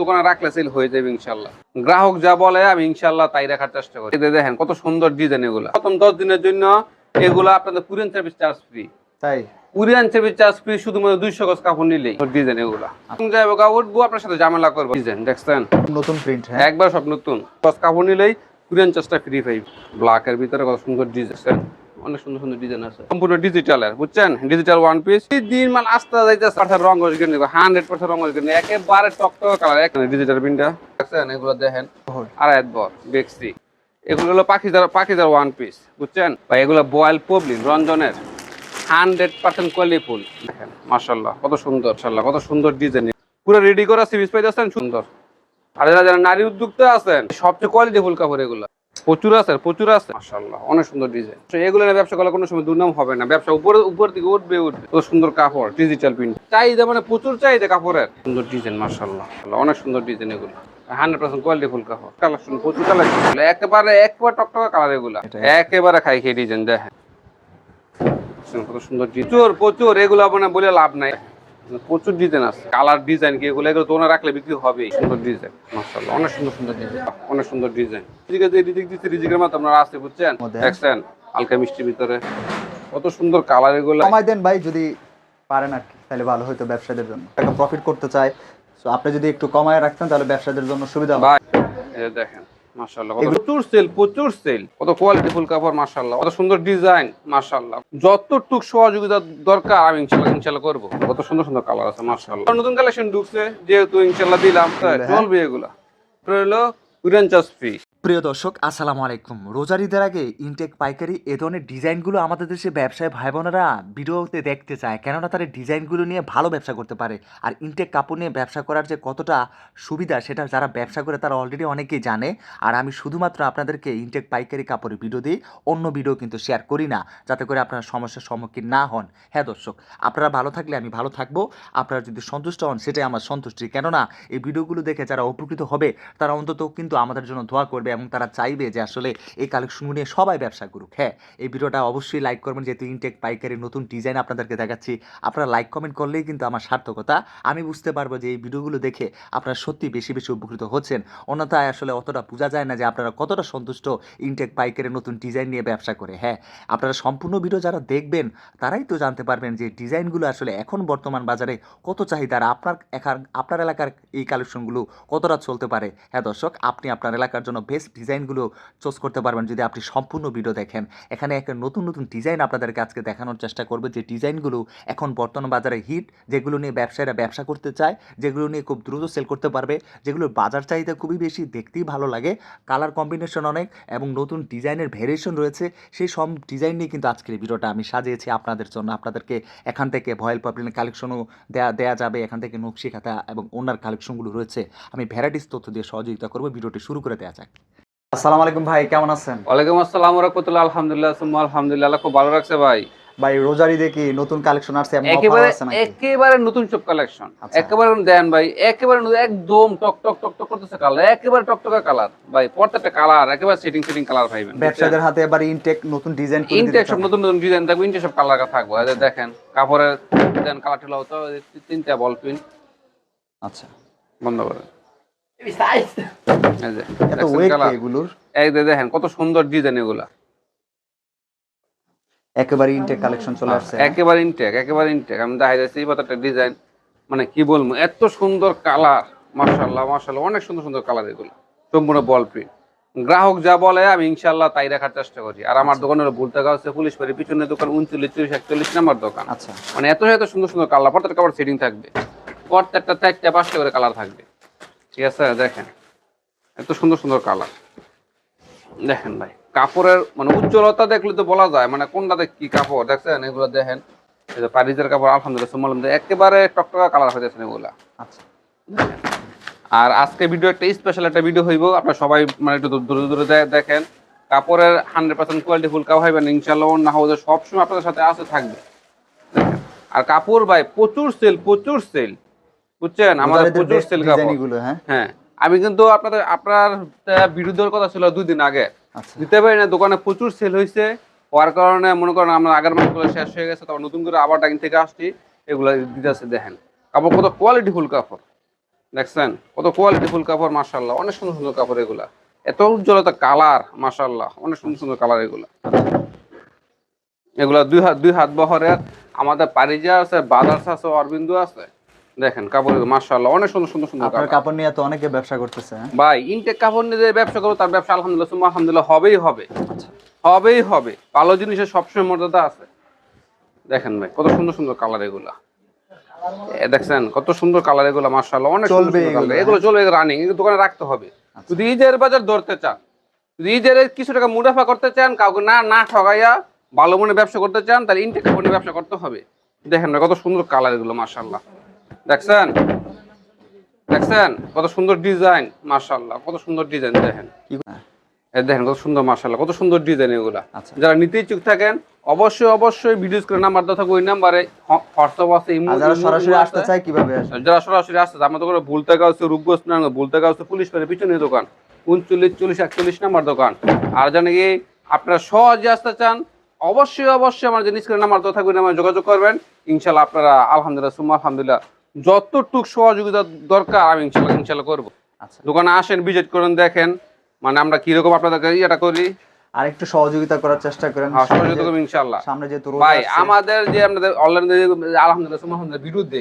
দোকানে রাখলে সেল হয়ে যাবে ইনশাল্লাহ গ্রাহক যা বলে আমি ইনশাল্লাহ তাই রাখার চেষ্টা করি। দেখেন কত সুন্দর ডিজাইন এগুলো। প্রথম দশ দিনের জন্য এগুলো আপনাদের কুরিয়ান সার্ভিস চার্জ ফ্রি তাই? কুরিয়ান সার্ভিস চার্জ ফ্রি শুধুমাত্র দুইশো গজ কাপড় নিলেই ডিজাইন এগুলো। যাই উঠবো আপনার সাথে ঝামেলা করব। ডিজাইন দেখছেন? নতুন প্রিন্ট হ্যাঁ। একবার সব নতুন। গজ কাপড় নিলেই কুরিয়ান চার্জটা ফ্রি পাই। ব্ল্যাকের ভিতরে কত সুন্দর ডিজাইন অনেক সুন্দর সুন্দর ডিজাইন আছে। সম্পূর্ণ ডিজিটালের বুঝছেন? ডিজিটাল ওয়ান পিস দিন মানে আস্তে যাইতেছে। হান্ড্রেড পার্সেন্ট রঙ একেবারে টকটক কালার এখানে ডিজিটাল প্রিন্টটা দেখছেন? এগুলো দেখেন। আড়াই বর বেক্সি এগুলো হলো পাখিদার পাখিদার ওয়ান পিস বুঝছেন? বা এগুলো boil পবলিন রঞ্জনের। Hundred percent quality full. দেখেন মার্শাল্লাহ কত সুন্দর মার্শাল্লাহ কত সুন্দর ডিজাইন পুরো রেডি করা সিরিজ পাইতেছেন সুন্দর। আর যারা যারা নারী উদ্যোক্তা আছেন সবচেয়ে কোয়ালিটি ফুল কাপড় এগুলো। প্রচুর আছে প্রচুর আছে। মার্শাল্লাহ অনেক সুন্দর ডিজাইন এগুলো নিয়ে ব্যবসা করলে কোনো সময় দুর্নাম হবে না। ব্যবসা উপরে উপর দিকে উঠবে উঠবে। তো সুন্দর কাপড় ডিজিটাল প্রিন্ট চাহিদা মানে প্রচুর চাহিদা কাপড়ের। সুন্দর ডিজাইন মার্শাল্লাহ অনেক সুন্দর ডিজাইন এগুলো। হান্ড্রেড পার্সেন্ট কোয়ালিটি ফুল কাপড়। কালেকশন প্রচুর কালেকশন একেবারে একবার টকটকা কালার এগুলো। একেবারে খাই খেয়ে ডিজাইন দেখেন। কত সুন্দর প্রচুর। প্রচুর এগুলো মানে বলে লাভ নাই। প্রচুর ডিজাইন আছে। কালার ডিজাইন কি এগুলো? এগুলো তোনা রাখলে বিক্রি হবে সুন্দর ডিজাইন মাশাআল্লাহ। অনেক সুন্দর সুন্দর ডিজাইন অনেক সুন্দর ডিজাইন রিজিকে যে রিজিক দিচ্ছে রিজিকের মতো আপনারা আসতে বুঝছেন। দেখছেন? হালকা মিষ্টির ভিতরে। কত সুন্দর কালার এগুলো। কমাই দেন ভাই যদি পারেন আর কি তাহলে ভালো হতো ব্যবসাদের জন্য। টাকা প্রফিট করতে চায়। সো আপনি যদি একটু কমায় রাখতেন তাহলে ব্যবসাদের জন্য সুবিধা হবে। দেখেন। মাশাআল্লাহ প্রচুর সেল প্রচুর সেল। কত কোয়ালিটি ফুল কাপড় মাশাআল্লাহ কত সুন্দর ডিজাইন মাশাআল্লাহ। যতটুক সহযোগিতা দরকার আমি ইনশাআল্লাহ ইনশাআল্লাহ করব। কত সুন্দর সুন্দর কালার আছে মাশাআল্লাহ। নতুন কালেকশন ঢুকছে যেহেতু ইনশাআল্লাহ দিলাম হ্যাঁ। চলবে এগুলা। হলো কুরিয়ান চার্জ ফ্রি প্রিয় দর্শক, আসসালামু আলাইকুম। রোজার ঈদের আগে ইনটেক পাইকারি এ ধরনের ডিজাইনগুলো আমাদের দেশে ব্যবসায় ভাই বোনেরা ভিডিওতে দেখতে চায়, কেননা তারা ডিজাইনগুলো নিয়ে ভালো ব্যবসা করতে পারে। আর ইনটেক কাপড় নিয়ে ব্যবসা করার যে কতটা সুবিধা, সেটা যারা ব্যবসা করে তারা অলরেডি অনেকেই জানে। আর আমি শুধুমাত্র আপনাদেরকে ইনটেক পাইকারি কাপড়ের ভিডিও দিই, অন্য ভিডিও কিন্তু শেয়ার করি না, যাতে করে আপনারা সমস্যার সম্মুখীন না হন। হ্যাঁ দর্শক, আপনারা ভালো থাকলে আমি ভালো থাকব, আপনারা যদি সন্তুষ্ট হন সেটাই আমার সন্তুষ্টি। কেননা এই ভিডিওগুলো দেখে যারা উপকৃত হবে, তারা অন্তত কিন্তু আমাদের জন্য দোয়া করবে এবং তারা চাইবে যে আসলে এই কালেকশনগুলো নিয়ে সবাই ব্যবসা করুক। হ্যাঁ এই ভিডিওটা অবশ্যই লাইক করবেন। যেহেতু ইনটেক পাইকারি নতুন ডিজাইন আপনাদেরকে দেখাচ্ছি, আপনারা লাইক কমেন্ট করলেই কিন্তু আমার সার্থকতা। আমি বুঝতে পারব যে এই ভিডিওগুলো দেখে আপনারা সত্যি বেশি বেশি উপকৃত হচ্ছেন। অন্যথায় আসলে অতটা বোঝা যায় না যে আপনারা কতটা সন্তুষ্ট ইনটেক পাইকারি নতুন ডিজাইন নিয়ে ব্যবসা করে। হ্যাঁ আপনারা সম্পূর্ণ ভিডিও যারা দেখবেন, তারাই তো জানতে পারবেন যে ডিজাইনগুলো আসলে এখন বর্তমান বাজারে কত চাহিদা আর আপনার আপনার এলাকার এই কালেকশনগুলো কতটা চলতে পারে। হ্যাঁ দর্শক, আপনি আপনার এলাকার জন্য বেস্ট ডিজাইনগুলো চুজ করতে পারবেন যদি আপনি সম্পূর্ণ ভিডিও দেখেন। এখানে একটা নতুন নতুন ডিজাইন আপনাদেরকে আজকে দেখানোর চেষ্টা করবে। যে ডিজাইনগুলো এখন বর্তমান বাজারে হিট যেগুলো নিয়ে ব্যবসায়ীরা ব্যবসা করতে চায়, যেগুলো নিয়ে খুব দ্রুত সেল করতে পারবে, যেগুলোর বাজার চাহিদা খুবই বেশি, দেখতেই ভালো লাগে। কালার কম্বিনেশন অনেক এবং নতুন ডিজাইনের ভেরিয়েশন রয়েছে, সেই সব ডিজাইন নিয়ে কিন্তু আজকের ভিডিওটা আমি সাজিয়েছি আপনাদের জন্য। আপনাদেরকে এখান থেকে ভয়েল পপলিনের কালেকশনও দেয়া দেওয়া যাবে, এখান থেকে নকশি খাতা এবং ওনার কালেকশনগুলো রয়েছে। আমি ভ্যারাইটিস তথ্য দিয়ে সহযোগিতা করব। ভিডিওটি শুরু করে দেওয়া যাক। আসসালামু আলাইকুম ভাই কেমন আছেন? ওয়ালাইকুম আসসালাম রাহমাতুল্লাহ আলহামদুলিল্লাহ সুম্মা আলহামদুলিল্লাহ। খুব ভালো রাখছে ভাই। ভাই রোজারি দেখি নতুন কালেকশন আসছে একেবারে একেবারে নতুন সব কালেকশন আচ্ছা। একেবারে দেন ভাই একেবারে একদম টক টক টক টক করতেছে কালার একেবারে টকটকা কালার ভাই প্রত্যেকটা কালার একেবারে সেটিং সেটিং কালার পাইবেন ব্যবসাদের হাতে এবার ইনটেক নতুন ডিজাইন করে ইনটেক সব নতুন নতুন ডিজাইন থাকবে ইনটেক সব কালার থাকবে। এই দেখেন কাপড়ের ডিজাইন কালার ছিল তো তিনটা বল পিন আচ্ছা। বন্ধ করেন দেখেন কত সুন্দর ডিজাইন এগুলা। একেবারে ইনটেক কালেকশন চলে হ্যাঁ, আসছে একেবারে ইনটেক একেবারে ইনটেক আমি দেখা যাচ্ছে এই পাতাটা ডিজাইন মানে কি বলব এত সুন্দর কালার। মার্শাল্লাহ মার্শাল্লাহ অনেক সুন্দর সুন্দর কালার এগুলো। সম্পূর্ণ বল প্রিন্ট গ্রাহক যা বলে আমি ইনশাল্লাহ তাই রাখার চেষ্টা করি। আর আমার দোকানের ভুল টাকা হচ্ছে পুলিশ বাড়ি পিছনে দোকান উনচল্লিশ চল্লিশ একচল্লিশ নাম্বার দোকান। আচ্ছা। মানে এত এত সুন্দর সুন্দর কালার প্রত্যেকটা কাপড় সেটিং থাকবে। প্রত্যেকটা চারটা পাঁচটা করে কালার থাকবে। ঠিক আছে দেখেন। এত সুন্দর সুন্দর কালার দেখেন ভাই কাপড়ের মানে উজ্জ্বলতা দেখলে তো বলা যায় মানে কোনটাতে কি কাপড় দেখছেন? এগুলো দেখেন পারিজের কাপড় আলহামদুলিল্লাহ একেবারে টকটকা কালার হয়ে যাচ্ছে এগুলা। আচ্ছা। আর আজকে ভিডিও একটা স্পেশাল একটা ভিডিও হইব আপনারা সবাই মানে একটু দূরে দূরে দেখেন। কাপড়ের হান্ড্রেড পার্সেন্ট কোয়ালিটি ফুল কাপড় হইবেন ইনশাল্লাহ না সবসময় আপনাদের সাথে আছে থাকবে। আর কাপড় ভাই প্রচুর সেল প্রচুর সেল বুঝছেন? আমাদের প্রচুর সেল কাপড় হ্যাঁ? হ্যাঁ। আমি কিন্তু আপনাদের আপনার বিরুদ্ধের কথা ছিল দুই দিন আগে। আচ্ছা। দিতে পারি না দোকানে প্রচুর সেল হয়েছে হওয়ার কারণে মনে করেন আমরা আগের মাসগুলো শেষ হয়ে গেছে তারপর নতুন করে আবার ডাকিং থেকে আসছি। এগুলো দিতেছে দেখেন। কাপড় কত কোয়ালিটি ফুল কাপড়। দেখছেন? কত কোয়ালিটি ফুল কাপড় মাশাল্লাহ অনেক সুন্দর সুন্দর কাপড় এগুলা। এত উজ্জ্বলতা কালার মাশাল্লাহ অনেক সুন্দর সুন্দর কালার এগুলা। এগুলা দুই হাত দুই হাত বহরের। আমাদের পারিজা আছে বাদার্স আছে অরবিন্দু আছে। দেখেন কাপড় মাশাল্লাহ অনেক সুন্দর সুন্দর সুন্দর আপনার কাপড়। কাপড় নিয়ে তো অনেকে ব্যবসা করতেছে হ্যাঁ? ভাই ইনটেক কাপড় নিয়ে যে ব্যবসা করব তার ব্যবসা আলহামদুলিল্লাহ সুম্মা আলহামদুলিল্লাহ হবেই হবে। হবেই হবে। ভালো জিনিসের সবসময় মর্যাদা আছে। দেখেন ভাই কত সুন্দর সুন্দর কালার এগুলা। এ দেখছেন কত সুন্দর কালার এগুলা মার্শাল্লাহ অনেক চলবে এগুলো, চলবে রানিং এগুলো দোকানে রাখতে হবে। যদি ঈদের বাজার ধরতে চান যদি ঈদের কিছু টাকা মুনাফা করতে চান কাউকে না না ঠগাইয়া ভালো মনে ব্যবসা করতে চান তাহলে ইনটেক কাপড় নিয়ে ব্যবসা করতে হবে। দেখেন ভাই কত সুন্দর কালার এগুলো মার্শাল্লাহ দেখছেন? দেখছেন? কত সুন্দর ডিজাইন মার্শাল্লাহ কত সুন্দর ডিজাইন দেখেন। দেখেন কত সুন্দর মার্শাল্লাহ কত সুন্দর ডিজাইন এগুলা। আচ্ছা। যারা নিতে ইচ্ছুক থাকেন অবশ্যই অবশ্যই ভিডিও স্ক্রিন নাম্বার দেওয়া থাকবে ওই নাম্বারে হোয়াটসঅ্যাপ আছে যারা সরাসরি আসতে। চায় কীভাবে আসবে? যারা সরাসরি আসতে চায়, আমাদের দোকানে ভুলতে গাছ রূপগঞ্জ না ভুলতে গাছ পুলিশ পারে পিছনে দোকান। উনচল্লিশ চল্লিশ একচল্লিশ নাম্বার দোকান। আর জানে কি আপনারা সহজে আসতে চান অবশ্যই অবশ্যই আমার যে স্ক্রিন নাম্বার দেওয়া থাকবে নাম্বারে যোগাযোগ করবেন। ইনশাল্লাহ আপনারা আলহামদুলিল্লাহ সুম্মা আলহামদুলিল্লাহ যতটুক সহযোগিতা দরকার আমি ইনশাল্লাহ ইনশাল্লাহ করব। আচ্ছা। দোকানে আসেন ভিজিট করেন দেখেন মানে আমরা কীরকম আপনাদেরকে ইয়েটা করি। আর একটু সহযোগিতা করার চেষ্টা করেন। হ্যাঁ, সহযোগিতা করব ইনশাল্লাহ। সামনে যেহেতু ভাই আমাদের যে আপনাদের অনলাইন আলহামদুলিল্লাহ আলহামদুলিল্লাহ বিদ্যুৎ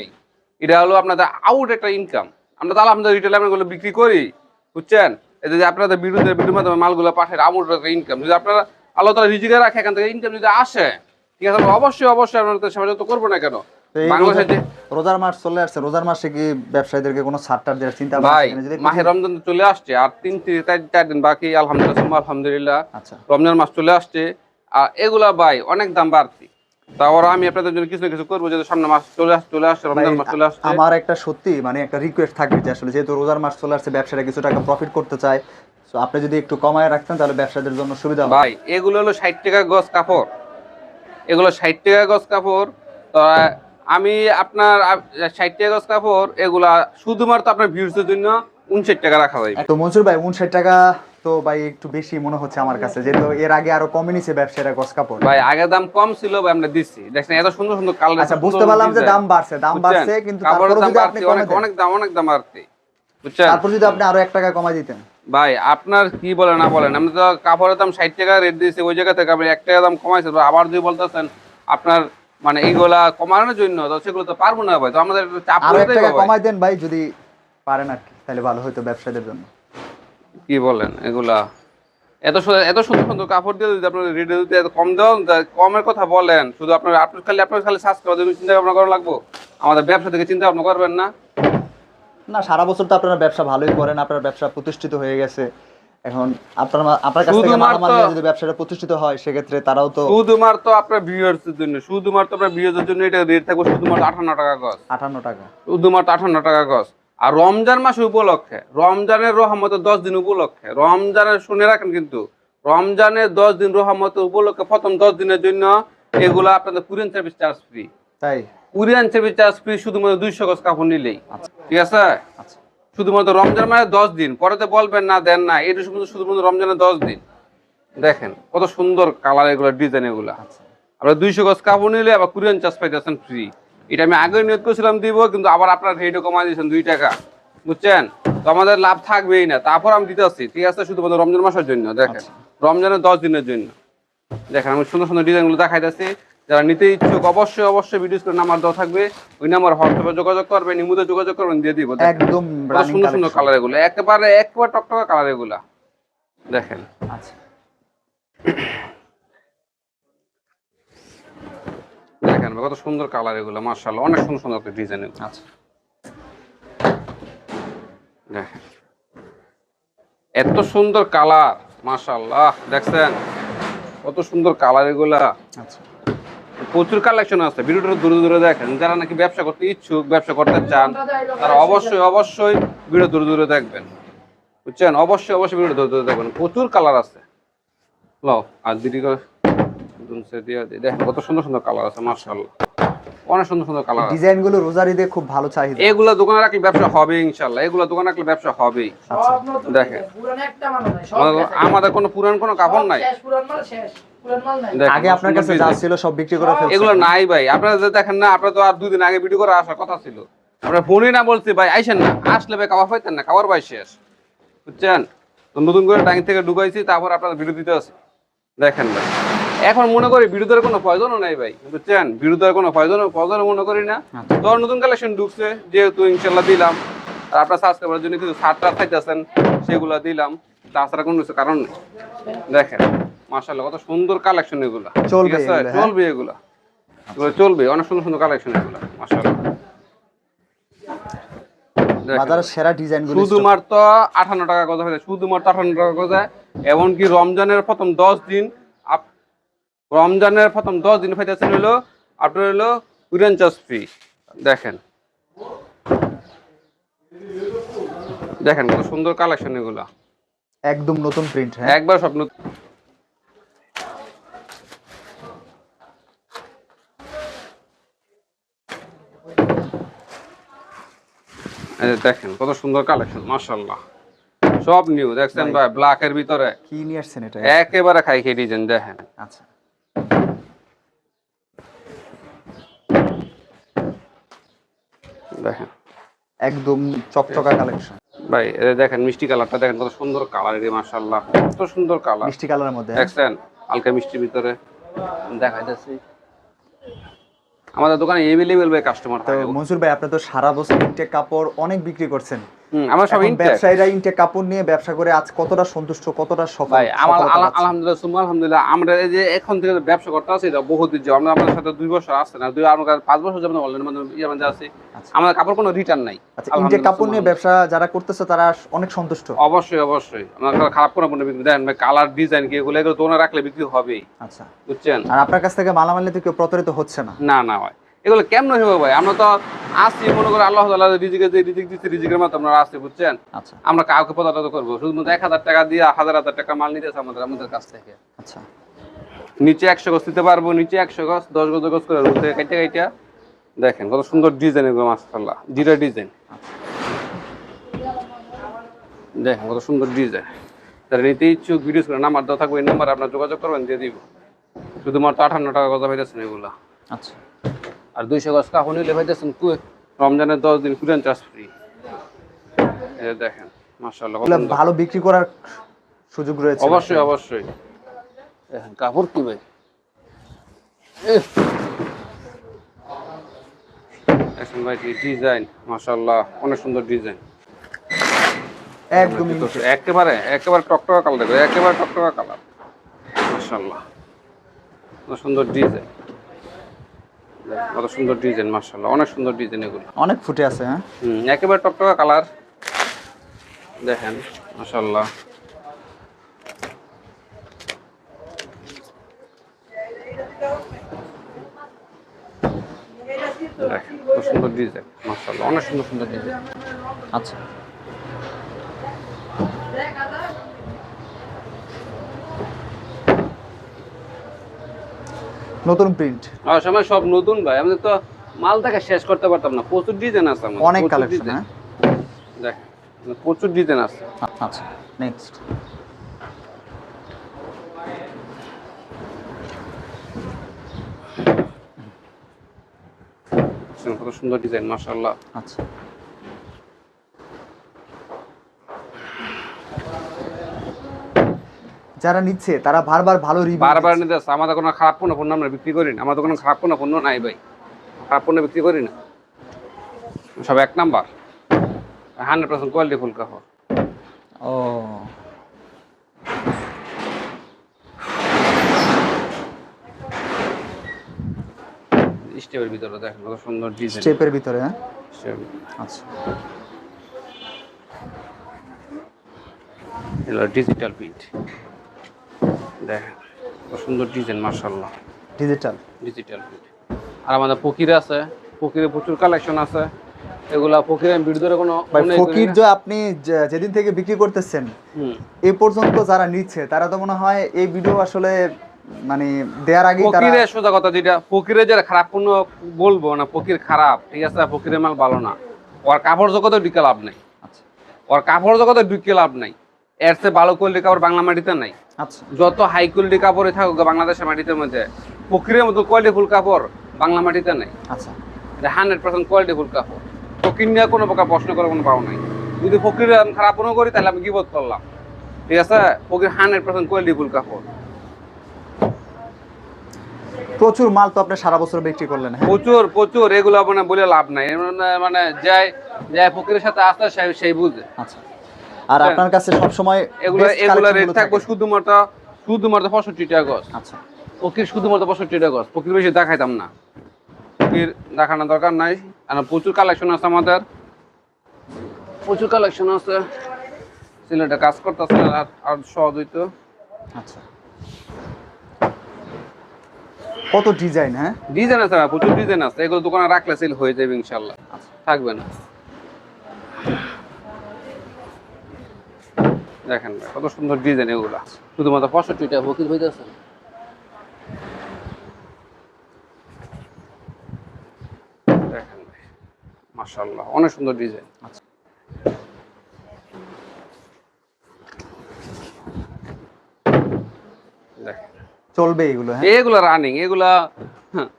এটা হলো আপনাদের আউট একটা ইনকাম আমরা তো আলহামদুলিল্লাহ রিটেল আমরা বিক্রি করি বুঝছেন? এই যে আপনাদের বিদ্যুতের বিদ্যুৎ মাধ্যমে মালগুলো পাঠায় আউট একটা ইনকাম যদি আপনারা আল্লাহ তালা রিজিকে রাখে এখান থেকে ইনকাম যদি আসে ঠিক আছে? অবশ্যই অবশ্যই আপনাদের সেবা যত করব না কেন রোজার মাস চলে আসছে। রোজার মাসে কি ব্যবসায়ীদেরকে কোনো ছাড় টাড় দেওয়ার চিন্তা ভাই যদি মাহে রমজান চলে আসছে আর তিন চার- দিন বাকি আলহামদুলিল্লাহ আলহামদুলিল্লাহ। আচ্ছা। রমজান মাস চলে আসছে আর এগুলা ভাই অনেক দাম বাড়তি। তারপর আমি আপনাদের জন্য কিছু করব যেহেতু সামনে মাস চলে আসছে চলে আসছে রমজান মাস চলে আসছে। আমার একটা সত্যি মানে একটা রিকোয়েস্ট থাকবে যে আসলে যেহেতু রোজার মাস চলে আসছে ব্যবসাটা কিছু টাকা প্রফিট করতে চায় তো আপনি যদি একটু কমায় রাখতেন তাহলে ব্যবসাদের জন্য সুবিধা ভাই এগুলো হলো ষাট টাকা গজ কাপড়। এগুলো ষাট টাকা গজ কাপড় আমি আপনার ষাট টাকা গজ কাপড় এগুলা শুধুমাত্র আপনার ভিউজের জন্য উনষাট টাকা রাখা হয়। তো মনসুর ভাই উনষাট টাকা তো ভাই একটু বেশি মনে হচ্ছে আমার কাছে যেহেতু এর আগে আরও কমে নিছে ব্যবসায়ীরা গস কাপড়। ভাই আগের দাম কম ছিল ভাই আমরা দিচ্ছি। এত সুন্দর সুন্দর কালার আচ্ছা বুঝতে পারলাম যে দাম বাড়ছে দাম বাড়ছে কিন্তু তারপরে যদি আপনি অনেক অনেক দাম অনেক দাম বাড়তি বুঝছেন? তারপর যদি আপনি আরও এক টাকা কমাই দিতেন। ভাই আপনার কি বলে না বলেন আমি তো কাপড়ের দাম ষাট টাকা রেট দিয়েছি ওই জায়গা থেকে আপনি এক টাকা দাম কমাইছে আবার যদি বলতেছেন আপনার মানে এইগুলা কমানোর জন্য তো সেগুলো তো পারব না ভাই তো আমাদের চাপ। কমাই দেন ভাই যদি পারেন আর কি তাহলে ভালো হতো ব্যবসায়ীদের জন্য। কি বলেন এগুলা? এত এত সুন্দর সুন্দর কাপড় দিয়ে যদি আপনার রেটে যদি এত কম তা কমের কথা বলেন শুধু আপনার আপনার খালি আপনার খালি সার্চ করার জন্য চিন্তা ভাবনা করা লাগবো? আমাদের ব্যবসা থেকে চিন্তা ভাবনা করবেন না? না সারা বছর তো আপনারা ব্যবসা ভালোই করেন আপনার ব্যবসা প্রতিষ্ঠিত হয়ে গেছে। এখন আপনার আপনার কাছ থেকে মালামাল যদি ব্যবসাটা প্রতিষ্ঠিত হয় সেক্ষেত্রে তারাও তো শুধুমাত্র আপনার জন্য শুধুমাত্র আপনার জন্য এটা রেট থাকবে শুধুমাত্র আঠান্ন টাকা গজ টাকা। শুধুমাত্র আঠান্ন টাকা গজ আর রমজান মাস উপলক্ষে রমজানের রহমতের দশ দিন উপলক্ষে রমজানের শুনে রাখেন কিন্তু রমজানের দশ দিন রহমতের উপলক্ষে প্রথম দশ দিনের জন্য এগুলো আপনাদের কুরিয়ান সার্ভিস চার্জ ফ্রি তাই? কুরিয়ান সার্ভিস চার্জ ফ্রি শুধুমাত্র দুইশো গজ কাপড় নিলেই। আচ্ছা। ঠিক আছে? আচ্ছা। শুধুমাত্র রমজান মানে দশ দিন পরেতে বলবেন না দেন না এটা শুধু শুধুমাত্র রমজানের দশ দিন। দেখেন কত সুন্দর কালার এগুলো ডিজাইন এগুলো। আপনার দুইশো গজ কাপড় নিলে আবার কুরিয়ান চার্জ পাইতেছেন ফ্রি এটা আমি আগে নিয়োগ করেছিলাম দিব কিন্তু আবার আপনার রেটও কমাই দিয়েছেন দুই টাকা। বুঝছেন? তো আমাদের লাভ থাকবেই না। তারপর আমি দিতেছি ঠিক আছে? শুধুমাত্র রমজান মাসের জন্য দেখেন। রমজানের দশ দিনের জন্য। দেখেন আমি সুন্দর সুন্দর ডিজাইনগুলো দেখাইতেছি। যারা নিতে ইচ্ছুক অবশ্যই অবশ্যই ভিডিও স্ক্রিন নাম্বার দেওয়া থাকবে। ওই নাম্বার হোয়াটসঅ্যাপে যোগাযোগ করবেন ইমুতে যোগাযোগ করবেন দিয়ে দিব। একদম সুন্দর সুন্দর কালার এগুলো। একেবারে একবার টকটকা কালার এগুলা। দেখেন। আচ্ছা। দেখেন কত সুন্দর কালার এগুলো মার্শাল্লাহ অনেক সুন্দর সুন্দর ডিজাইন আচ্ছা। দেখেন। এত সুন্দর কালার মাশাল্লাহ দেখছেন? কত সুন্দর কালার এগুলা। আচ্ছা। প্রচুর কালেকশন আছে। ভিডিওটা দূরে দূরে দেখেন। যারা নাকি ব্যবসা করতে ইচ্ছুক ব্যবসা করতে চান তারা অবশ্যই অবশ্যই ভিডিও দূরে দূরে দেখবেন। বুঝছেন? অবশ্যই অবশ্যই ভিডিও দূরে দূরে দেখবেন। প্রচুর কালার আছে। লও আর দিদি। দেখেন কত সুন্দর সুন্দর কালার আছে মাশাল্লাহ অনেক সুন্দর সুন্দর কালার ডিজাইনগুলো খুব ভালো চাহিদা। এগুলা দোকানে রাখলে ব্যবসা হবে ইনশাল্লাহ এগুলা দোকানে রাখলে ব্যবসা হবেই। দেখেন। পুরান একটা মাল নাই। সব আমাদের- গেছে। আমাদের কোনো পুরান কোনো কাপড় নাই। আগে আপনার কাছে যা ছিল সব বিক্রি করে ফেলছেন এগুলো নাই ভাই। আপনারা যে দেখেন না আপনারা তো আর দুদিন আগে ভিডিও করে আসার কথা ছিল। আমরা ফোনই না বলছি ভাই আইসেন না। আসলে ভাই খাবার পাইতেন না খাবার ভাই শেষ। বুঝছেন? তো নতুন করে ট্যাঙ্ক থেকে ঢুকাইছি তারপর আপনার ভিডিও দিতে আছে দেখেন ভাই। এখন মনে করি বিরোধের কোনো প্রয়োজনও নাই ভাই। বুঝছেন? বিরোধের কোনো প্রয়োজন প্রয়োজন মনে করি না। আচ্ছা। তো নতুন কালেকশন ঢুকছে যেহেতু ইনশাল্লাহ দিলাম। আর আপনার সাবস্ক্রাইবারের জন্য কিছু ছাড় টাড় খাইতেছেন সেগুলো দিলাম। তাছাড়া কোনো কিছু কারণ নেই। দেখেন। কত সুন্দর কালেকশন এগুলো। চলবে হ্যাঁ? চলবে এগুলো। এগুলো চলবে অনেক সুন্দর সুন্দর কালেকশন এগুলো। বাজারের সেরা শুধুমাত্র টাকা হয়েছে শুধুমাত্র টাকা এমনকি রমজানের প্রথম দশ দিন আপ- রমজানের প্রথম দশ দিন ফাইতেছেন হলো আপনার হলো কুরিয়ান চার্জ ফ্রি দেখেন। দেখেন কত সুন্দর কালেকশন এগুলা। একদম নতুন প্রিন্ট হ্যাঁ। একবার স্বপ্ন এই দেখেন কত সুন্দর কালেকশন মাশাল্লাহ সব নিউ দেখছেন ভাই ব্ল্যাকের ভিতরে। কি নিয়ে আসছেন এটা? একেবারে খাই খেয়ে ডিজাইন দেখেন। আচ্ছা। দেখেন। একদম চকচকা কালেকশন ভাই দেখেন মিষ্টি কালারটা দেখেন কত সুন্দর কালারের মাশাল্লাহ কত সুন্দর কালার মিষ্টি কালারের মধ্যে হ্যাঁ? দেখছেন? হালকা মিষ্টির ভিতরে। দেখাইতেছি। আমাদের দোকানে এভেলেবেল ভাই কাস্টমার তো মনসুর ভাই আপনি তো সারা বছর তিনটে কাপড় অনেক বিক্রি করছেন। আমরা সব ব্যবসায়ীরা ইনটেক কাপড় নিয়ে ব্যবসা করে আজ কতটা সন্তুষ্ট কতটা সফল আমার? আলহামদুলিল্লাহ আলহামদুলিল্লাহ আমরা এই যে এখন থেকে ব্যবসা করতে আছি এটা আমরা আপনার সাথে দুই বছর আসছে না দুই আমার পাঁচ বছর অনলাইনের মাধ্যমে ইয়ে মধ্যে আছি। আচ্ছা। আমাদের কাপড় কোনো রিটার্ন নাই। আচ্ছা ইনটেক কাপড় নিয়ে ব্যবসা যারা করতেছে তারা অনেক সন্তুষ্ট? অবশ্যই অবশ্যই। আমরা খারাপ কোনো পণ্য বিক্রি দেন ভাই কালার ডিজাইন কি এগুলো এগুলো তোনা রাখলে বিক্রি হবেই। আচ্ছা। বুঝছেন? আর আপনার কাছ থেকে মালামাল নিতে কেউ প্রতারিত হচ্ছে না? না না ভাই। এগুলো কেমন হবে ভাই? আমরা তো আসছি মনে করে আল্লাহ রিজিকে যে রিজিক দিচ্ছে রিজিকের মতো আমরা আসছি বুঝছেন? আচ্ছা। আমরা কাউকে পদার্থ করব শুধুমাত্র এক হাজার টাকা দিয়ে হাজার হাজার টাকা মাল নিতেছে আমাদের আমাদের কাছ থেকে। আচ্ছা। নিচে একশো গজ দিতে পারব নিচে একশো গজ দশ গজ গজ করে রুল থেকে কাইটা কাইটা দেখেন কত সুন্দর ডিজাইন এগুলো মাসাল্লাহ জিরা ডিজাইন। দেখেন কত সুন্দর ডিজাইন। তারা নিতে ইচ্ছুক ভিডিও করে নাম্বার দেওয়া থাকবে এই নাম্বারে আপনার যোগাযোগ করবেন দিয়ে দিব। শুধুমাত্র আঠান্ন টাকা কথা পাইতেছেন এগুলা। আচ্ছা। আর দুইশো গজ কাপড় নিলে পাইতেছেন কু- রমজানের দশ দিন কুরিয়ান চার্জ ফ্রি দেখেন মাসাল্লাহ ভালো বিক্রি করার সুযোগ রয়েছে। অবশ্যই অবশ্যই। দেখেন কাপড় কি ভাই? ডিজাইন অনেক সুন্দর ডিজাইন। একেবারে একেবারে টকটকা কালার দেখো একেবারে টকটকা কালার। মাশাল্লাহ কত সুন্দর ডিজাইন। কত সুন্দর ডিজাইন মাশাল্লাহ অনেক সুন্দর ডিজাইন এগুলো। অনেক ফুটে আছে হ্যাঁ? একেবারে টকটকা কালার। দেখেন মাশাল্লাহ দেখেন সুন্দর ডিজাইন মাশাল্লাহ অনেক সুন্দর সুন্দর ডিজাইন। আচ্ছা। নতুন প্রিন্ট আর সময় সব নতুন ভাই আমাদের তো মাল থেকে শেষ করতে পারতাম না প্রচুর ডিজাইন আছে আমাদের অনেক কালেকশন হ্যাঁ? দেখেন প্রচুর ডিজাইন আছে। আচ্ছা নেক্সট কত সুন্দর ডিজাইন মাশাল্লাহ আচ্ছা। যারা নিচ্ছে তারা বারবার ভালো রিভিউ বারবার নিতে আসছে। আমাদের কোনো খারাপ পণ্য পণ্য আমরা বিক্রি করি না। আমাদের কোনো খারাপ পণ্য পণ্য নাই ভাই। খারাপ পণ্য বিক্রি করি না। সব এক number. Hundred percent quality full. কাপড় ও। স্টেপের ভিতরে দেখেন কত সুন্দর ডিজাইন স্টেপের ভিতরে হ্যাঁ? আচ্ছা। ডিজিটাল প্রিন্ট দেখেন সুন্দর ডিজাইন মার্শাল্লাহ ডিজিটাল ডিজিটাল প্রিন্ট আর আমাদের ফকিরে আছে ফকিরে প্রচুর কালেকশন আছে। এগুলা ফকিরে আমি কোনো ভাই মনে করি ফকির যে আপনি যে- যেদিন থেকে বিক্রি করতেছেন। এ পর্যন্ত যারা নিচ্ছে তারা তো মনে হয় এই ভিডিও আসলে মানে দেওয়ার আগেই তারা ফকিরে সোজা কথা যেটা ফকিরে যারা খারাপ পণ্য বলব না ফকির খারাপ ঠিক আছে? ফকিরের মাল ভালো না। ওর কাপড় জগতে ঢুকে লাভ নাই। আচ্ছা। ওর কাপড় জগতে ঢুকে লাভ নাই। এর চেয়ে ভালো কোয়ালিটি কাপড় বাংলা মাটিতে নাই। আচ্ছা। যত হাই কোয়ালিটি কাপড়ে থাকুক বাংলাদেশের মাটিতে মধ্যে মতো কোয়ালিটি ফুল কাপড় বাংলা মাটিতে নাই। আচ্ছা। এটা হান্ড্রেড পার্সেন্ট কোয়ালিটি ফুল কাপড় ফকির নিয়ে কোনো প্রকার প্রশ্ন করার কোনো পাও নাই। যদি ফকির আমি খারাপ মনে করি তাহলে আমি গিবোধ করলাম। ঠিক আছে? ফকির হান্ড্রেড পার্সেন্ট কোয়ালিটি ফুল কাপড় প্রচুর মাল তো আপনি সারা বছর বিক্রি করলেন হ্যাঁ? প্রচুর প্রচুর এগুলো মানে বলে লাভ নাই। মানে- মানে যাই যাই ফকিরের সাথে আসতে সেই বুঝে। আচ্ছা। আর আপনার কাছে সব সময় এগুলো এগুলো রেট থাকব শুধুমাত্র শুধুমাত্র পঁয়ষট্টি টাকা গছ আচ্ছা। ফকির শুধুমাত্র পঁয়ষট্টি টাকা গছ ফকির বেশি দেখাইতাম না। ফকির দেখানোর দরকার নাই। আর প্রচুর কালেকশন আছে আমাদের। প্রচুর কালেকশন আছে। সিলেটে কাজ করতেছে আর আর সহজ হইতো। আচ্ছা। কত ডিজাইন হ্যাঁ? ডিজাইন আছে প্রচুর ডিজাইন আছে। এগুলো দোকানে রাখলে সেল হয়ে যাবে ইনশাল্লাহ। থাকবে না। দেখেন ভাই, কত সুন্দর ডিজাইন এগুলো। শুধুমাত্র পঁয়ষট্টি টাকা ফকির হইতেছে। দেখেন ভাই মাশাল্লাহ অনেক সুন্দর ডিজাইন দেখেন। চলবে এগুলো হ্যাঁ? এগুলা রানিং এগুলা হ্যাঁ,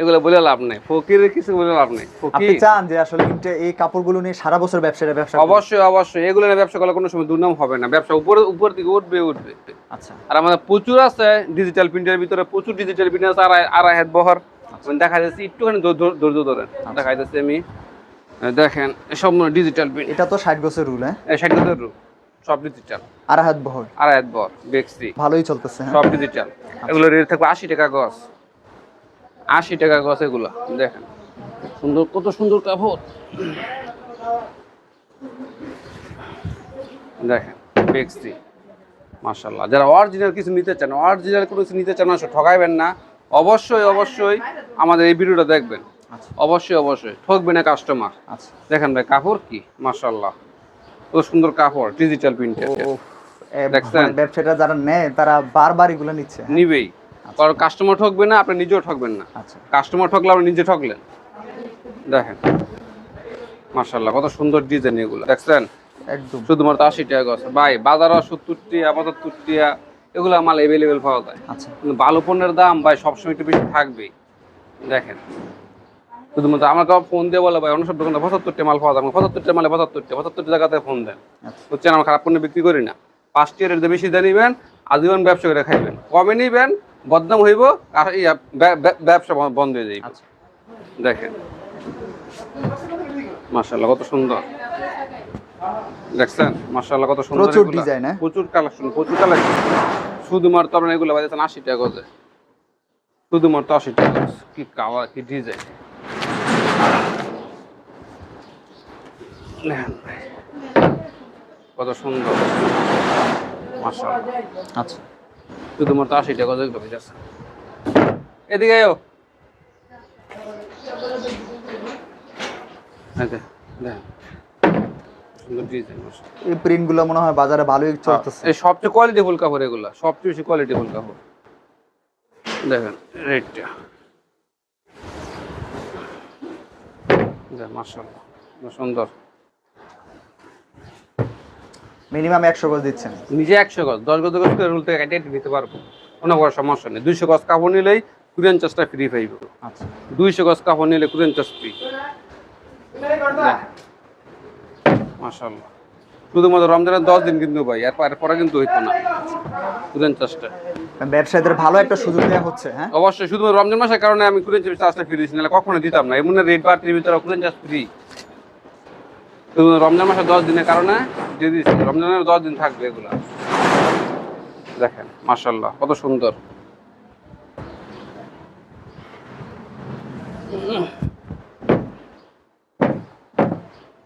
এগুলা বলে লাভ নেই। ফকিরের কিছু বলে লাভ নেই। আপনি ফকির চান যে আসলে এই কাপড়গুলো নিয়ে সারা বছর ব্যবসা অবশ্যই অবশ্যই। এগুলো নিয়ে ব্যবসা করলে কোনো সময় দুর্নাম হবে না। ব্যবসা উপরে উপর দিকে উঠবে উঠবে। আচ্ছা। আর আমাদের প্রচুর আছে ডিজিটাল প্রিন্টের ভিতরে প্রচুর ডিজিটাল প্রিন্ট আছে আড়াই আড়াই হাত বহর। দেখা যাচ্ছে একটুখানি ধৈর্য- ধরেন। দেখা যাচ্ছে আমি দেখেন সব ডিজিটাল প্রিন্ট এটা তো ষাট বছর রুল হ্যাঁ? ষাট হাজার সব ডিজিটাল আড়াই হাত বহর। আড়াই হাত বহর বেক্সি ভালোই চলতেছে হ্যাঁ? সব ডিজিটাল এগুলো রেট থাকবে আশি টাকা গছ আশি টাকা গছ এগুলো দেখেন। সুন্দর কত সুন্দর কাপড়। দেখেন বেক্সি মাশাল্লাহ যারা অরিজিনাল কিছু নিতে চান অরিজিনাল কোনো কিছু নিতে চান ঠকাইবেন না। অবশ্যই অবশ্যই আমাদের এই ভিডিওটা দেখবেন। আচ্ছা। অবশ্যই অবশ্যই ঠকবে না কাস্টমার আচ্ছা। দেখেন ভাই কাপড় কি? মার্শাল্লাহ কত সুন্দর কাপড় ডিজিটাল প্রিন্টের ব্যবসাটা যারা নেয় তারা বারবার এগুলো নিচ্ছে? নিবেই। কারণ কাস্টমার ঠকবে না আপনি নিজেও ঠকবেন না। আচ্ছা। কাস্টমার ঠকলে আপনি নিজে ঠকলেন। দেখেন। মার্শাল্লাহ কত সুন্দর ডিজাইন এগুলো। দেখছেন? একদম। শুধুমাত্র আশি টাকা গছ ভাই বাজারও সত্তর টিয়া পঁচাত্তর টিয়া এগুলো মাল অ্যাভেলেবেল পাওয়া যায়। আচ্ছা। কিন্তু ভালো পণ্যের দাম ভাই সবসময় একটু বেশি থাকবেই দেখেন। শুধুমাত্র আমার কাউ ফোন দিয়ে বলে ভাই অন্য সব দোকানে পঁচাত্তরটা মাল পাওয়া যায়। পঁচাত্তরটা মালে পঁচাত্তরটা পঁচাত্তরটা জায়গাতে ফোন দেন। আচ্ছা। হচ্ছেন আমার খারাপ পণ্য বিক্রি করি না। পাঁচ টিয়ারের বেশি দিয়ে নিবেন আজীবন ব্যবসা করে খাইবেন। কমে নিবেন বদনাম হইব আর ব্য- ব্য- ব্যবসা বন্ধ হয়ে যাইব। আচ্ছা। দেখেন। মাশাল্লাহ কত সুন্দর। দেখছেন? মাশাল্লাহ কত সুন্দর প্রচুর design, হ্যাঁ? প্রচুর কালেকশন প্রচুর কালেকশন শুধুমাত্র আপনার এগুলো বাজাচ্ছেন আশি টাকা গজে। শুধুমাত্র আশি টাকা। কি কালার কি ডিজাইন কত সুন্দর। মাশাল্লাহ আচ্ছা। শুধুমাত্র আশি টাকা গজে এগুলো বেচাচ্ছে এদিকে আয়ো। এই মাশাআল্লাহ। এই প্রিন্টগুলো মনে হয় বাজারে ভালোই চলতেছে। এই সবচেয়ে কোয়ালিটি ফুল কাপড় এগুলা সবচেয়ে বেশি কোয়ালিটি ফুল কাপড়। দেখেন রেটটা। মার্শাল্লাহ সুন্দর। মিনিমাম একশো গজ দিচ্ছেন। নিজে একশো গজ দশ গজ গজ করে রুল থেকে কাটিয়ে নিতে পারব। কোনো বড় সমস্যা নেই। দুইশো গজ কাপড় নিলেই কুরিয়ান চার্জটা ফ্রি পাইব। আচ্ছা। দুইশো গজ কাপড় নিলে কুরিয়ান চার্জ ফ্রি মাশাল্লাহ শুধুমাত্র রমজানের দশ দিন কিন্তু ভাই এরপর কিন্তু হইতো না কুরিয়ান চার্জটা ব্যবসায়ীদের ভালো একটা সুযোগ দেওয়া হচ্ছে হ্যাঁ? অবশ্যই শুধু রমজান মাসের কারণে আমি কুরিয়ান চার্জটা ফ্রি দিচ্ছি না কখনো দিতাম না। এমন রেট বাড়তির ভিতরে কুরিয়ান চার্জ ফ্রি রমজান মাসের দশ দিনের কারণে দিয়ে দিচ্ছি রমজানের দশ দিন থাকবে এগুলা। দেখেন মার্শাল্লাহ কত সুন্দর।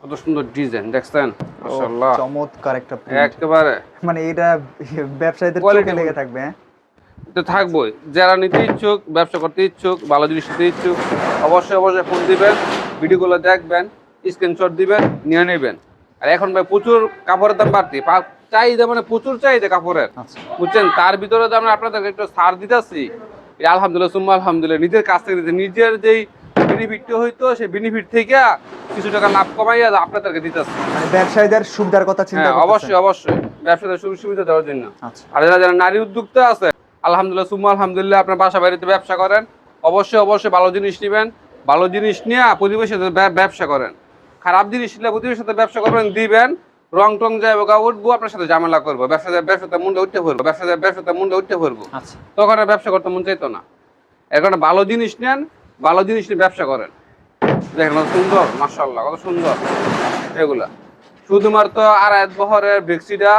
কত সুন্দর ডিজাইন দেখছেন? ও, মার্শাল্লাহ চমৎকার একটা। একেবারে। মানে এটা ব্যবসায়ীদের Quality চোখে লেগে থাকবে হ্যাঁ? তো থাকবোই। যারা নিতে ইচ্ছুক ব্যবসা করতে ইচ্ছুক ভালো জিনিস নিতে ইচ্ছুক অবশ্যই অবশ্যই ফোন দিবেন। ভিডিওগুলো দেখবেন। স্ক্রিনশট দিবেন নিয়ে নেবেন। আর এখন ভাই প্রচুর কাপড়ের দাম বাড়তি। চাহিদা মানে প্রচুর চাহিদা কাপড়ের। আচ্ছা। বুঝছেন? তার ভিতরে আমরা আপনাদেরকে একটু ছাড় দিতেছি। আলহামদুলিল্লাহ সুম্মা আলহামদুলিল্লাহ নিজের কাছ থেকে নিজের যেই বেনিফিটটা হইতো সেই বেনিফিট থেকে কিছু টাকা লাভ কমাইয়া আপনাদেরকে দিতেছি। মানে ব্যবসায়ীদের সুবিধার কথা চিন্তা হ্যাঁ অবশ্যই অবশ্যই। ব্যবসাতে সুযোগ সুবিধা দেওয়ার জন্য। আচ্ছা। আর যারা যারা নারী উদ্যোক্তা আছে আলহামদুলিল্লাহ সুম্মা আলহামদুলিল্লাহ আপনার বাসা বাড়িতে ব্যবসা করেন। অবশ্যই অবশ্যই ভালো জিনিস নেবেন। ভালো জিনিস নিয়ে পরিবেশে ব্যবসা করেন। খারাপ জিনিস নিলে প্রতিবেশীর সাথে ব্যবসা করবেন দিবেন রং টং যাইব গা উঠবো আপনার সাথে ঝামেলা করব। ব্যবসা ব্যবসাতে মুন্ডে উঠতে পড়ব ব্যবসা ব্যবসাতে মুন্ডে উঠতে পড়ব। আচ্ছা। তখন আর ব্যবসা করতে মন চাইতো না। এর কারণে ভালো জিনিস নেন ভালো জিনিস নিয়ে ব্যবসা করেন। দেখেন কত সুন্দর মার্শাল্লাহ কত সুন্দর। এগুলা। শুধুমাত্র আড়াই বহরের ভেক্সিটা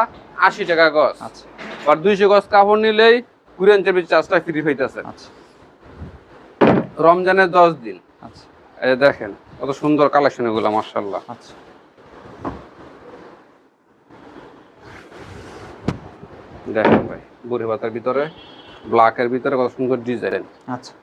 আশি টাকা গছ আচ্ছা। আর দুইশো গছ কাপড় নিলেই কুরিয়ান চার্জটা ফ্রি হইতেছে। আচ্ছা। রমজানের দশ দিন। আচ্ছা। এই দেখেন কত সুন্দর কালেকশন এগুলো মার্শাল্লাহ আচ্ছা। দেখেন ভাই বুড়ি ভাতার ভিতরে ব্ল্যাকের ভিতরে কত সুন্দর ডিজাইন আচ্ছা।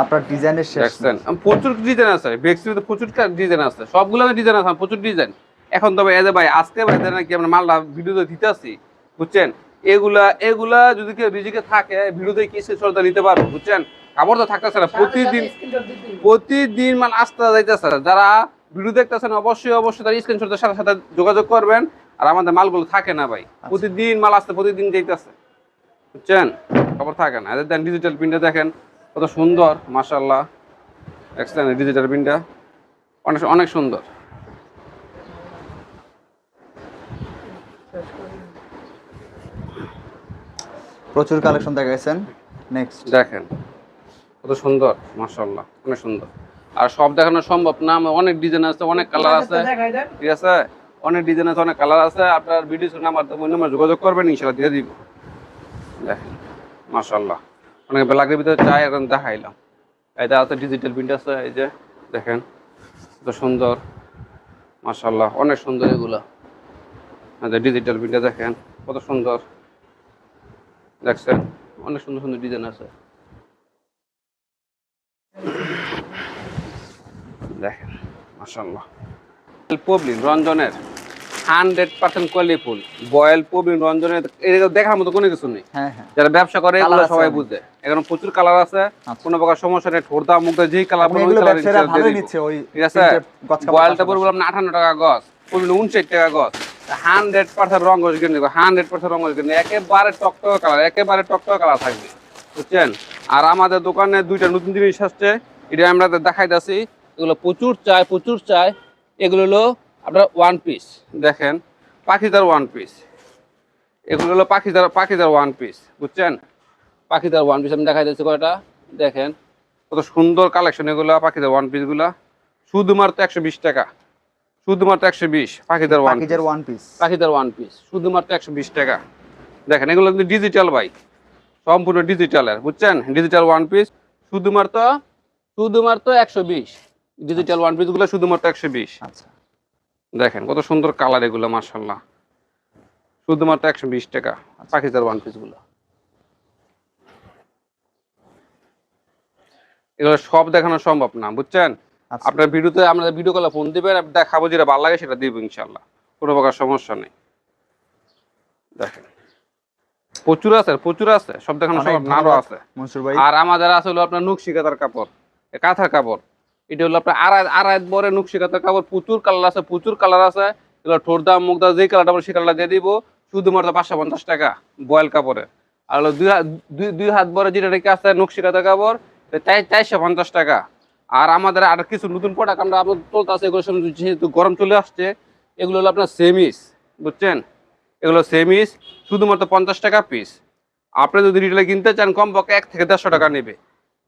আপনার ডিজাইনের শেষ। দেখছেন? প্রচুর ডিজাইন আছে বেক্সিতে প্রচুর ডিজাইন আছে সবগুলো ডিজাইন আছে প্রচুর ডিজাইন এখন তবে এদের ভাই আজকে ভাই এদের নাকি আমরা মালটা ভিডিওতে দিতে আসছি বুঝছেন? এগুলা এগুলা যদি কেউ রিজিকে থাকে ভিডিওতে কি সরতা নিতে পারব বুঝছেন? কাপড় তো থাকতেছে না প্রতিদিন প্রতিদিন মানে আসতে যাইতেছে যারা ভিডিও দেখতেছেন অবশ্যই অবশ্যই তার স্ক্রিনশটের সাথে সাথে যোগাযোগ করবেন। আর আমাদের মালগুলো থাকে না ভাই। প্রতিদিন মাল আসতে প্রতিদিন যাইতেছে। বুঝছেন? খবর থাকে না। এদের দেন ডিজিটাল প্রিন্টে দেখেন কত সুন্দর মাশাল্লাহ দেখছেন ডিজিটাল প্রিন্টটা অনেক অনেক সুন্দর। প্রচুর কালেকশন দেখাইছেন। নেক্সট দেখেন কত সুন্দর মাশাল্লাহ অনেক সুন্দর। আর সব দেখানো সম্ভব না অনেক ডিজাইন আছে অনেক কালার আছে। ঠিক আছে? অনেক ডিজাইন আছে অনেক কালার আছে। আপনার ভিডিও নাম্বার তো নাম্বার যোগাযোগ করবেন ইনশাল্লাহ দিয়ে দিব। দেখেন মাশাল্লাহ অনেক বেলাকের ভিতরে চাই এখন দেখাইলাম। এটা আছে ডিজিটাল প্রিন্ট আছে এই যে দেখেন কত সুন্দর মাশাল্লাহ অনেক সুন্দর এগুলা। আচ্ছা ডিজিটাল প্রিন্টটা দেখেন কত সুন্দর। দেখছেন অনেক সুন্দর সুন্দর ডিজাইন আছে। দেখেন পবলিন রঞ্জনের hundred percent quality full. Voile poplin রঞ্জনের এটা দেখার মতো কোনো কিছু নেই। হ্যাঁ হ্যাঁ। যারা ব্যবসা করে এগুলো সবাই। বুঝে। এখানে প্রচুর কালার আছে। আচ্ছা। কোনো প্রকার সমস্যা নেই। ঠোঁটা মুখটা যেই কালার ওই ঠিক আছে? বয়েলটা আপনার আঠান্ন টাকা গছ। পড়বে উনষাট টাকা গছ। হান্ড্রেড পার্সেন্ট রঙ গছ কিনে হান্ড্রেড পার্সেন্ট রঙ কিনে একেবারে টকটকা কালার, একেবারে টকটকা কালার থাকবে, বুঝছেন? আর আমাদের দোকানে দুইটা নতুন জিনিস আসছে, এটা আমরা দেখাইতেছি, এগুলো প্রচুর চাই প্রচুর চাই, এগুলো হলো আপনার ওয়ান পিস দেখেন, পাখিদার ওয়ান পিস এগুলো হলো পাখিদার পাখিদার ওয়ান পিস বুঝছেন? পাখিদার ওয়ান পিস আমি দেখাই দিচ্ছি কয়টা, দেখেন, কত সুন্দর কালেকশন এগুলো, পাখিদার ওয়ান পিসগুলো শুধুমাত্র একশো বিশ টাকা। শুধুমাত্র একশো বিশ পাখিদার ওয়ান পাখিজের ওয়ান পিস পাখিদার ওয়ান পিস শুধুমাত্র একশো বিশ টাকা। দেখেন এগুলো কিন্তু ডিজিটাল ভাই সম্পূর্ণ ডিজিটালের বুঝছেন? ডিজিটাল ওয়ান পিস শুধুমাত্র শুধুমাত্র একশো বিশ। ডিজিটাল ওয়ান পিসগুলো শুধুমাত্র একশো বিশ। আচ্ছা। দেখেন কত সুন্দর কালার এগুলো মার্শাল্লাহ শুধুমাত্র একশো বিশ টাকা পাখিদার ওয়ান পিসগুলো এগুলো সব দেখানো সম্ভব না বুঝছেন? আপনার ভিডিওতে আমরা ভিডিও কলে ফোন দিবেন দেখাবো যেটা ভালো লাগে সেটা দিব ইনশাল্লাহ কোনো প্রকার সমস্যা নেই। দেখেন। প্রচুর আছে প্রচুর আছে। সব দেখানো অনেক সম্ভব না আরও ধন্যবাদ। আছে আর আমাদের আছে হলো আপনার নুকশি কাতার কাপড়। কাঁথার কাপড়। এটা হলো আপনার আড়াই আড়াই বরে নুকশি কাতার কাপড়। প্রচুর কালার আছে প্রচুর কালার আছে। এগুলো মুখ দাম যেই কালারটা বলে সেই কালারটা দিয়ে দিব। শুধু শুধুমাত্র পাঁচশো পঞ্চাশ টাকা বয়েল কাপড়ে আর হলো দুই হাত দুই দুই হাত বরে যেটা রেখে আছে নুকশি কাতার কাপড় চাই চারশো পঞ্চাশ টাকা। আর আমাদের আর কিছু নতুন প্রোডাক্ট আমরা আপনার চলতে আছে এগুলো যেহেতু গরম চলে আসছে এগুলো হলো আপনার সেমিস বুঝছেন? এগুলো সেমিস শুধুমাত্র পঞ্চাশ টাকা পিস আপনি যদি রিটেলে কিনতে চান কমপক্ষে এক থেকে দেড়শো টাকা নেবে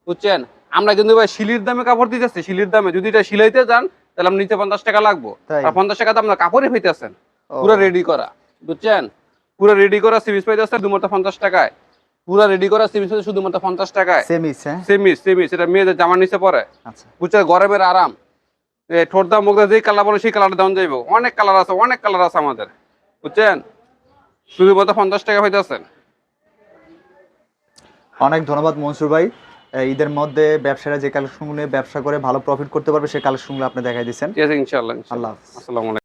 বুঝছেন? আমরা কিন্তু ভাই শিলির দামে কাপড় দিতেছি শিলির দামে। যদি এটা সিলাইতে যান তাহলে আমরা নিচে পঞ্চাশ টাকা লাগবো। আর পঞ্চাশ টাকা তো আপনার কাপড়ই পাইতেছেন ও, পুরো রেডি করা বুঝছেন? পুরো রেডি করা সিমিস আসছে শুধুমাত্র পঞ্চাশ টাকায়। পুরো রেডি করা সিমিস পাইতে শুধুমাত্র পঞ্চাশ টাকায়। সেমিস হ্যাঁ সেমিস সেমিস এটা মেয়েদের জামার নিচে পরে। আচ্ছা। গরমের আরাম। এ ঠোঁট দাম মুখ দাম যেই কালার বলে সেই কালারটা দাম যাইব। অনেক কালার আছে অনেক কালার আছে আমাদের। বুঝছেন? শুধুমাত্র পঞ্চাশ টাকা পাইতেছেন অনেক ধন্যবাদ মনসুর ভাই। ঈদের মধ্যে ব্যবসায়ীরা যে কালেকশনগুলো ব্যবসা করে ভালো প্রফিট করতে পারবে সেই কালেকশনগুলো আপনি দেখাই দিচ্ছেন। আল্লাহ হাফিজ। আসসালামু আলাইকুম।